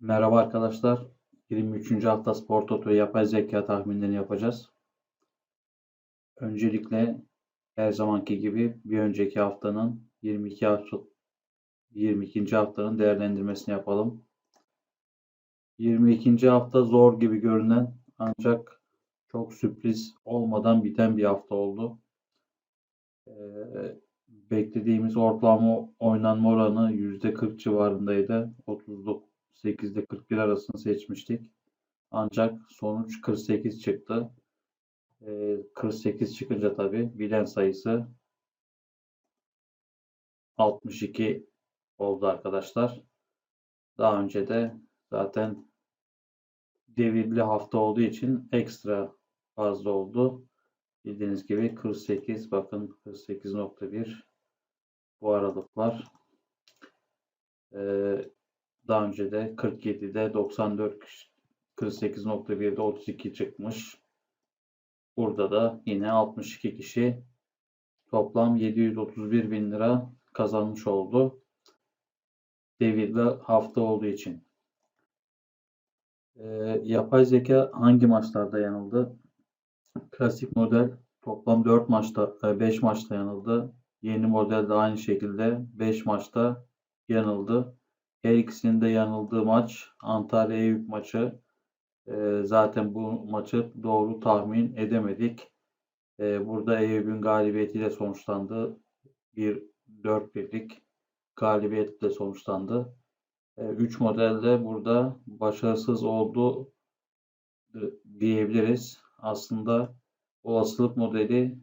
Merhaba arkadaşlar. 23. hafta Spor Toto yapay zeka tahminlerini yapacağız. Öncelikle her zamanki gibi bir önceki haftanın 22 hafta 22. haftanın değerlendirmesini yapalım. 22. hafta zor gibi görünen ancak çok sürpriz olmadan biten bir hafta oldu. Ee, beklediğimiz ortalama oynanma oranı %40 civarındaydı. 38'de 41 arasını seçmiştik. Ancak sonuç 48 çıktı. Ee, 48 çıkınca tabi bilen sayısı 62 oldu arkadaşlar. Daha önce de zaten devirli hafta olduğu için ekstra fazla oldu. Bildiğiniz gibi 48 bakın 48.1 bu aralıklar. Ee, daha önce de 47'de 94 48.1'de 32 çıkmış. Burada da yine 62 kişi toplam 731 bin lira kazanmış oldu. Devirli hafta olduğu için. Ee, yapay zeka hangi maçlarda yanıldı? Klasik model toplam 4 maçta 5 maçta yanıldı. Yeni model de aynı şekilde 5 maçta yanıldı. Her ikisinde yanıldığı maç Antalya Eyüp maçı. Ee, zaten bu maçı doğru tahmin edemedik. Ee, burada Eyüp'ün galibiyetiyle sonuçlandı. Bir 4 birlik galibiyetle sonuçlandı. 3 ee, modelde burada başarısız oldu e, diyebiliriz. Aslında olasılık modeli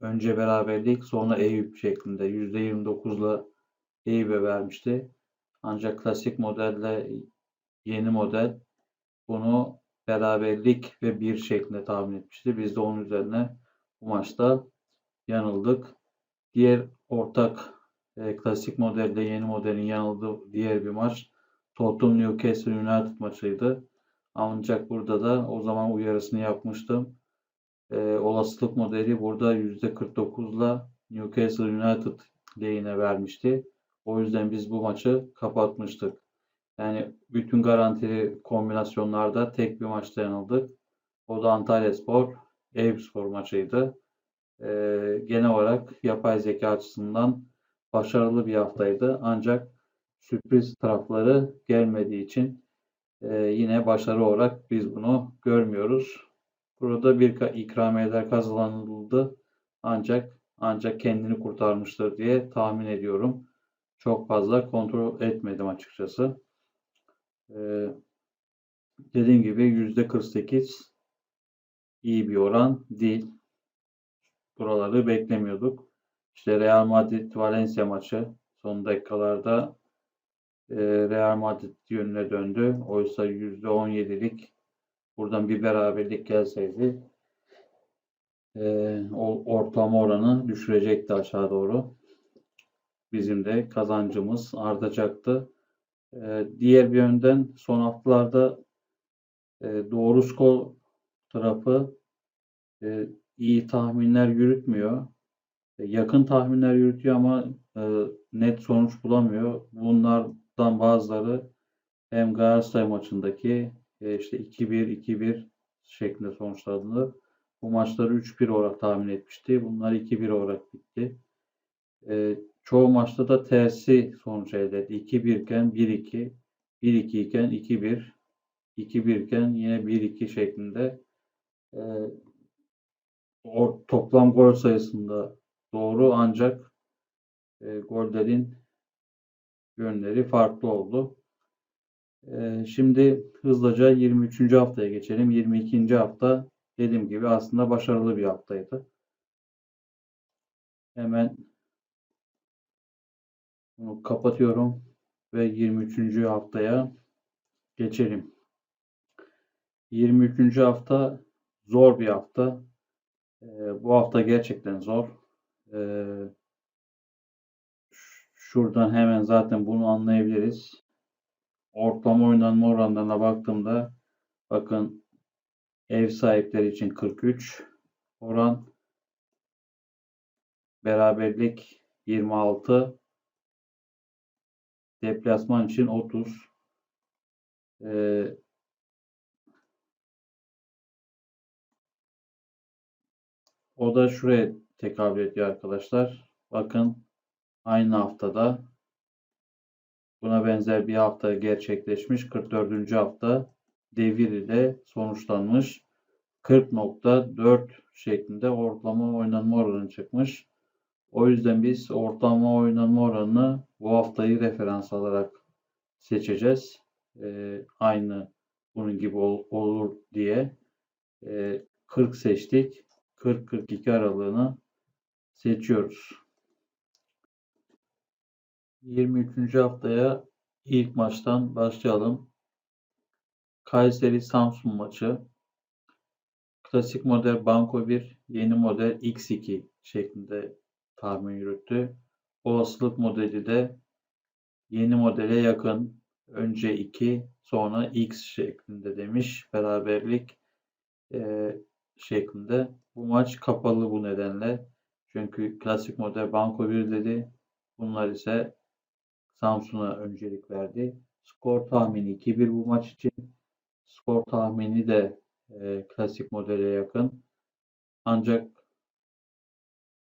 önce beraberlik sonra Eyüp şeklinde %29'la Eyüp'e vermişti. Ancak klasik modelle yeni model bunu beraberlik ve bir şeklinde tahmin etmişti. Biz de onun üzerine bu maçta yanıldık. Diğer ortak e, klasik modelde yeni modelin yanıldığı diğer bir maç Tottenham Newcastle United maçıydı. Ancak burada da o zaman uyarısını yapmıştım. E, olasılık modeli burada %49'la Newcastle United lehine vermişti. O yüzden biz bu maçı kapatmıştık. Yani bütün garantili kombinasyonlarda tek bir maçta yanıldık. O da Antalya Spor, Eyüp Spor maçıydı. Ee, genel olarak yapay zeka açısından başarılı bir haftaydı. Ancak sürpriz tarafları gelmediği için e, yine başarı olarak biz bunu görmüyoruz. Burada bir ikramiyeler kazanıldı. Ancak ancak kendini kurtarmıştır diye tahmin ediyorum çok fazla kontrol etmedim açıkçası. Ee, dediğim gibi yüzde 48 iyi bir oran değil. Buraları beklemiyorduk. İşte Real Madrid Valencia maçı son dakikalarda e, Real Madrid yönüne döndü. Oysa yüzde 17'lik buradan bir beraberlik gelseydi e, ortalama oranı düşürecekti aşağı doğru bizim de kazancımız artacaktı. Ee, diğer bir yönden son haftalarda e, doğru skor tarafı e, iyi tahminler yürütmüyor. E, yakın tahminler yürütüyor ama net sonuç bulamıyor. Bunlardan bazıları hem Galatasaray maçındaki işte 2-1 2-1 şeklinde sonuçlandı. Bu maçları 3-1 olarak tahmin etmişti. Bunlar 2-1 olarak bitti. Çoğu maçta da tersi sonuç elde etti. 2-1 iken 1-2, 1-2 iken 2-1, 2-1 iken yine 1-2 şeklinde e, o, toplam gol sayısında doğru ancak e, gollerin yönleri farklı oldu. E, şimdi hızlıca 23. haftaya geçelim. 22. hafta dediğim gibi aslında başarılı bir haftaydı. Hemen bunu kapatıyorum ve 23. haftaya geçelim. 23. hafta zor bir hafta. Ee, bu hafta gerçekten zor. Ee, şuradan hemen zaten bunu anlayabiliriz. Ortalama oynanma oranlarına baktığımda bakın ev sahipleri için 43 oran beraberlik 26 Deplasman için 30. Ee, o da şuraya tekabül ediyor arkadaşlar. Bakın aynı haftada buna benzer bir hafta gerçekleşmiş. 44. hafta devir ile sonuçlanmış. 40.4 şeklinde ortalama oynanma oranı çıkmış. O yüzden biz ortalama oynanma oranını bu haftayı referans alarak seçeceğiz. Ee, aynı bunun gibi ol- olur diye. Ee, 40 seçtik. 40-42 aralığını seçiyoruz. 23. haftaya ilk maçtan başlayalım. Kayseri Samsun maçı. Klasik model Banko 1, yeni model X2 şeklinde tahmin yürüttü. Olasılık modeli de yeni modele yakın. Önce 2, sonra X şeklinde demiş. Beraberlik eee, şeklinde. Bu maç kapalı bu nedenle. Çünkü klasik model Banko 1 dedi. Bunlar ise Samsun'a öncelik verdi. Skor tahmini 2-1 bu maç için. Skor tahmini de e, klasik modele yakın. Ancak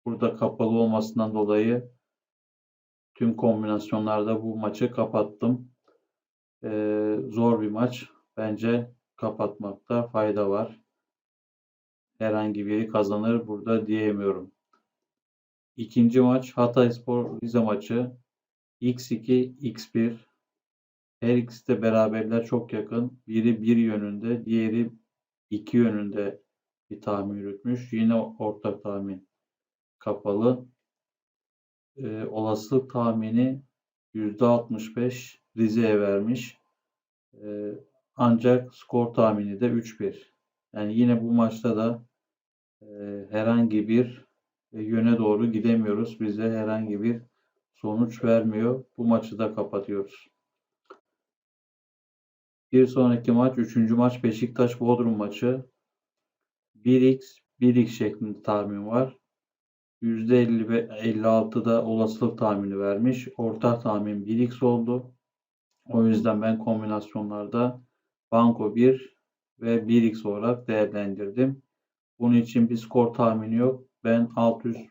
burada kapalı olmasından dolayı tüm kombinasyonlarda bu maçı kapattım. E, zor bir maç. Bence kapatmakta fayda var. Herhangi biri kazanır burada diyemiyorum. İkinci maç Hatayspor Rize maçı. X2, X1. Her ikisi de beraberler çok yakın. Biri bir yönünde, diğeri iki yönünde bir tahmin yürütmüş. Yine ortak tahmin kapalı. Ee, olasılık tahmini %65 Rize'ye vermiş. Ee, ancak skor tahmini de 3-1. Yani yine bu maçta da e, herhangi bir e, yöne doğru gidemiyoruz. Bize herhangi bir sonuç vermiyor. Bu maçı da kapatıyoruz. Bir sonraki maç, üçüncü maç Beşiktaş Bodrum maçı. 1x, 1x şeklinde tahmin var. %56'da olasılık tahmini vermiş. Ortak tahmin 1x oldu. O yüzden ben kombinasyonlarda banko 1 ve 1x olarak değerlendirdim. Bunun için bir skor tahmini yok. Ben alt üst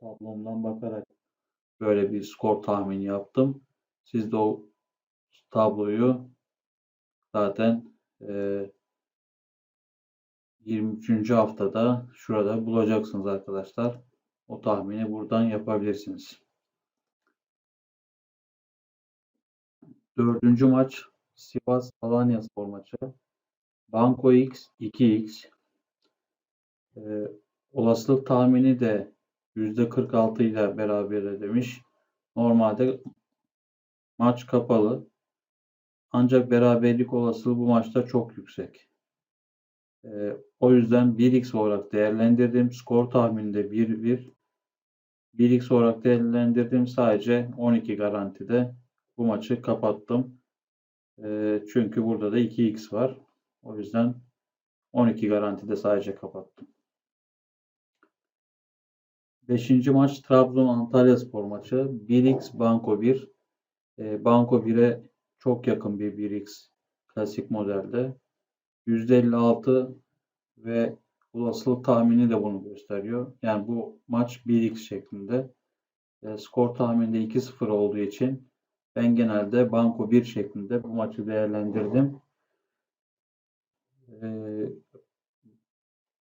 tablomdan bakarak böyle bir skor tahmini yaptım. Siz de o tabloyu zaten e, 23. haftada şurada bulacaksınız arkadaşlar. O tahmini buradan yapabilirsiniz. Dördüncü maç Sivas Alanya Spor maçı. Banko X 2x. Ee, olasılık tahmini de %46 ile beraber demiş. Normalde maç kapalı. Ancak beraberlik olasılığı bu maçta çok yüksek. Ee, o yüzden 1x olarak değerlendirdim. Skor tahmininde 1-1. 1x olarak değerlendirdim. Sadece 12 garantide bu maçı kapattım. Ee, çünkü burada da 2x var. O yüzden 12 garantide sadece kapattım. Beşinci maç Trabzon Antalya Spor maçı. 1x Banko 1. E, Banko 1'e çok yakın bir 1x klasik modelde. %56 ve olasılık tahmini de bunu gösteriyor. Yani bu maç 1x şeklinde. E, skor tahmininde 2-0 olduğu için ben genelde Banko 1 şeklinde bu maçı değerlendirdim. E,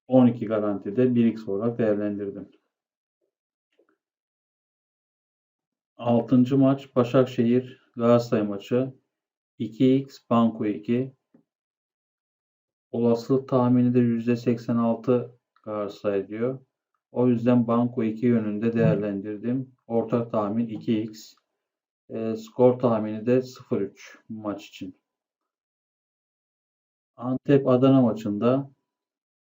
12 garantide 1x olarak değerlendirdim. 6. maç Başakşehir Galatasaray maçı. 2x Banko 2. Olasılık tahmini de %86 Galatasaray diyor. O yüzden Banko 2 yönünde değerlendirdim. Ortak tahmin 2x. E, skor tahmini de 0-3 bu maç için. Antep Adana maçında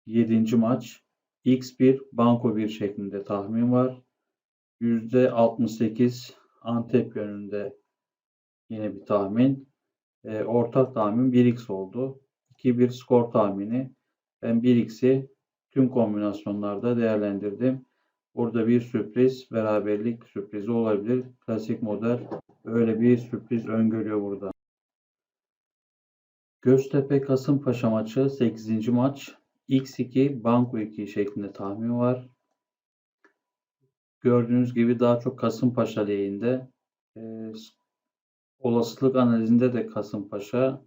7. maç x1 Banko 1 şeklinde tahmin var. %68 Antep yönünde yine bir tahmin. E, ortak tahmin 1x oldu. 2-1 skor tahmini. Ben 1x'i tüm kombinasyonlarda değerlendirdim. Burada bir sürpriz, beraberlik sürprizi olabilir. Klasik model öyle bir sürpriz öngörüyor burada. Göztepe Kasımpaşa maçı 8. maç. X2 Banko 2 şeklinde tahmin var. Gördüğünüz gibi daha çok Kasımpaşa lehinde. Ee, olasılık analizinde de Kasımpaşa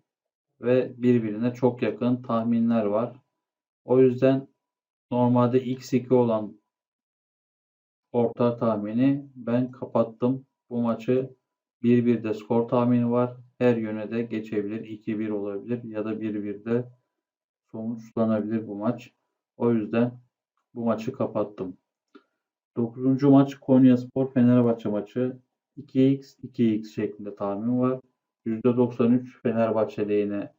ve birbirine çok yakın tahminler var. O yüzden normalde X2 olan orta tahmini ben kapattım. Bu maçı 1-1'de skor tahmini var. Her yöne de geçebilir. 2-1 olabilir ya da 1-1'de sonuçlanabilir bu maç. O yüzden bu maçı kapattım. 9. maç Konyaspor Fenerbahçe maçı 2x 2x şeklinde tahmin var. %93 Fenerbahçe lehine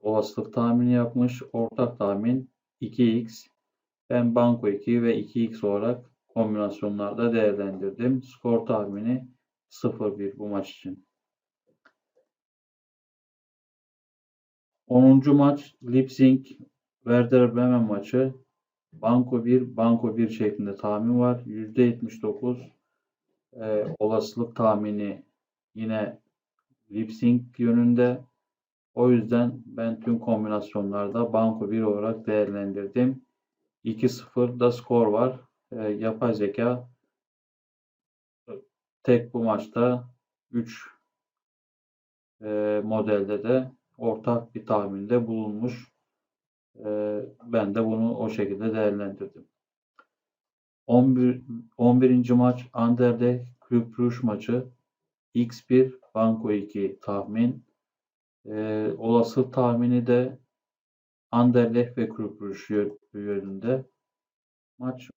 olasılık tahmini yapmış. Ortak tahmin 2x. Ben banko 2 ve 2x olarak kombinasyonlarda değerlendirdim. Skor tahmini 0-1 bu maç için. 10. maç Leipzig Werder Bremen maçı. Banko 1, Banko 1 şeklinde tahmin var. %79 e, olasılık tahmini yine Leipzig yönünde. O yüzden ben tüm kombinasyonlarda Banko 1 olarak değerlendirdim. 2-0 da skor var. E, yapay zeka tek bu maçta 3 e, modelde de ortak bir tahminde bulunmuş. E, ben de bunu o şekilde değerlendirdim. 11. 11. maç Anderlecht Club Brugge maçı X1 Banko 2 tahmin. E, olası tahmini de Anderlecht ve Brugge yönünde. Maç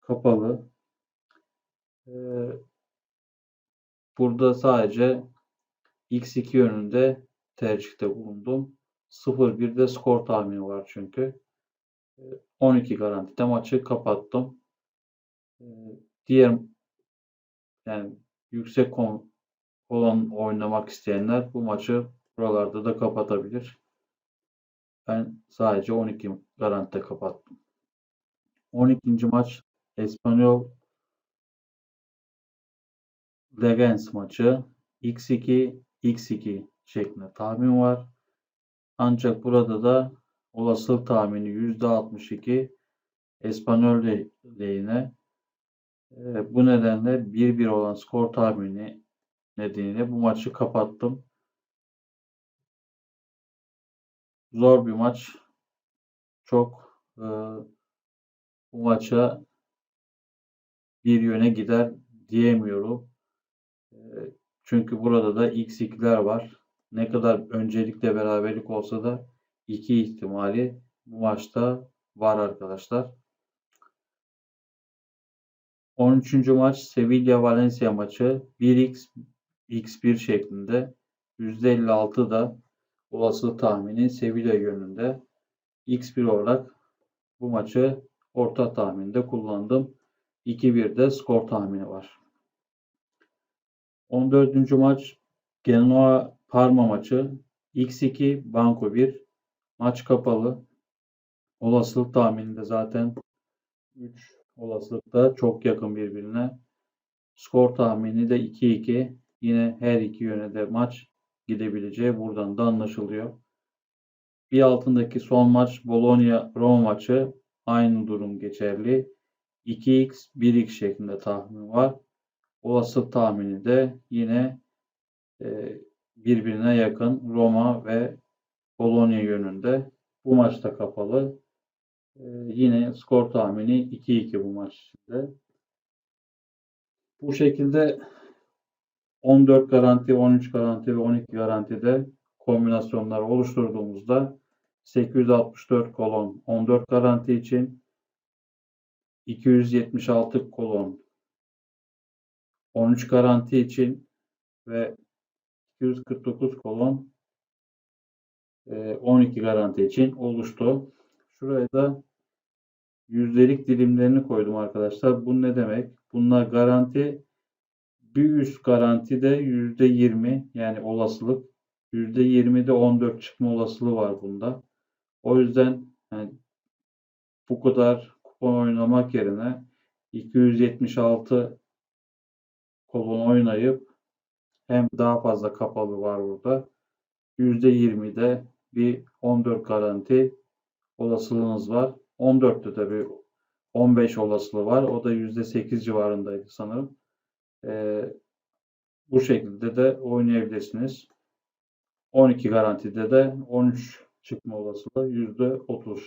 kapalı. E, burada sadece X2 yönünde tercihte bulundum. 0-1'de skor tahmini var çünkü. 12 garantide maçı kapattım. Diğer yani yüksek olan oynamak isteyenler bu maçı buralarda da kapatabilir. Ben sadece 12 garantide kapattım. 12. maç Espanyol Legends maçı X2 X2 şeklinde tahmin var. Ancak burada da olasılık tahmini %62 Espanyol lehine. E, bu nedenle 1-1 olan skor tahmini nedeniyle bu maçı kapattım. Zor bir maç. Çok e, bu maça bir yöne gider diyemiyorum. E, çünkü burada da x2'ler var. Ne kadar öncelikle beraberlik olsa da iki ihtimali bu maçta var arkadaşlar. 13. maç Sevilla Valencia maçı 1x x1 şeklinde %56 da olası tahmini Sevilla yönünde x1 olarak bu maçı orta tahminde kullandım. 2-1'de skor tahmini var. 14. maç Genoa Parma maçı X2 Banko 1 maç kapalı. Olasılık tahmininde zaten 3 olasılıkta çok yakın birbirine. Skor tahmini de 2-2. Yine her iki yöne de maç gidebileceği buradan da anlaşılıyor. Bir altındaki son maç Bologna Roma maçı aynı durum geçerli. 2x 1x şeklinde tahmin var. Olası tahmini de yine e, birbirine yakın Roma ve Bologna yönünde. Bu maçta kapalı. E, yine skor tahmini 2-2 bu maç içinde. Bu şekilde 14 garanti, 13 garanti ve 12 garantide kombinasyonlar oluşturduğumuzda 864 kolon 14 garanti için 276 kolon 13 garanti için ve 249 kolon 12 garanti için oluştu. Şuraya da yüzdelik dilimlerini koydum arkadaşlar. Bu ne demek? Bunlar garanti bir üst garanti de %20 yani olasılık %20'de 14 çıkma olasılığı var bunda. O yüzden yani bu kadar kupon oynamak yerine 276 kolon oynayıp hem daha fazla kapalı var burada. %20'de bir 14 garanti olasılığınız var. 14'te de bir 15 olasılığı var. O da %8 civarındaydı sanırım. Ee, bu şekilde de oynayabilirsiniz. 12 garantide de 13 çıkma olasılığı %30.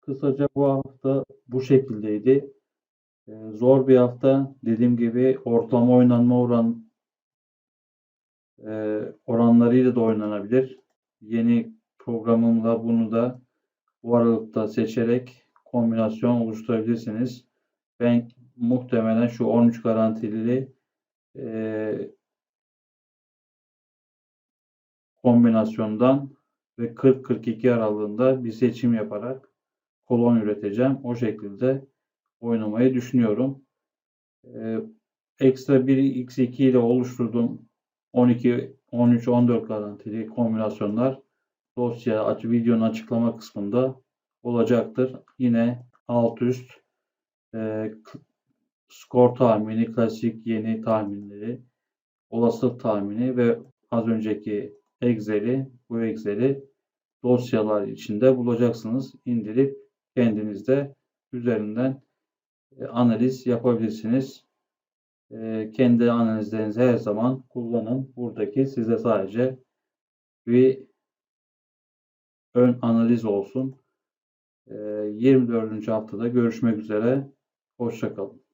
Kısaca bu hafta bu şekildeydi. Ee, zor bir hafta. Dediğim gibi ortalama oynanma oran e, oranlarıyla da oynanabilir. Yeni programımla bunu da bu aralıkta seçerek kombinasyon oluşturabilirsiniz. Ben muhtemelen şu 13 garantili e, kombinasyondan ve 40-42 aralığında bir seçim yaparak kolon üreteceğim. O şekilde oynamayı düşünüyorum. Ee, ekstra 1x2 ile oluşturduğum 12, 13, 14 garantili kombinasyonlar dosya aç videonun açıklama kısmında olacaktır. Yine alt üst e, skor tahmini, klasik yeni tahminleri, olasılık tahmini ve az önceki Excel'i, bu Excel'i dosyalar içinde bulacaksınız. İndirip kendiniz de üzerinden e, analiz yapabilirsiniz. E, kendi analizlerinizi her zaman kullanın. Buradaki size sadece bir ön analiz olsun. 24. E, haftada görüşmek üzere. Hoşçakalın.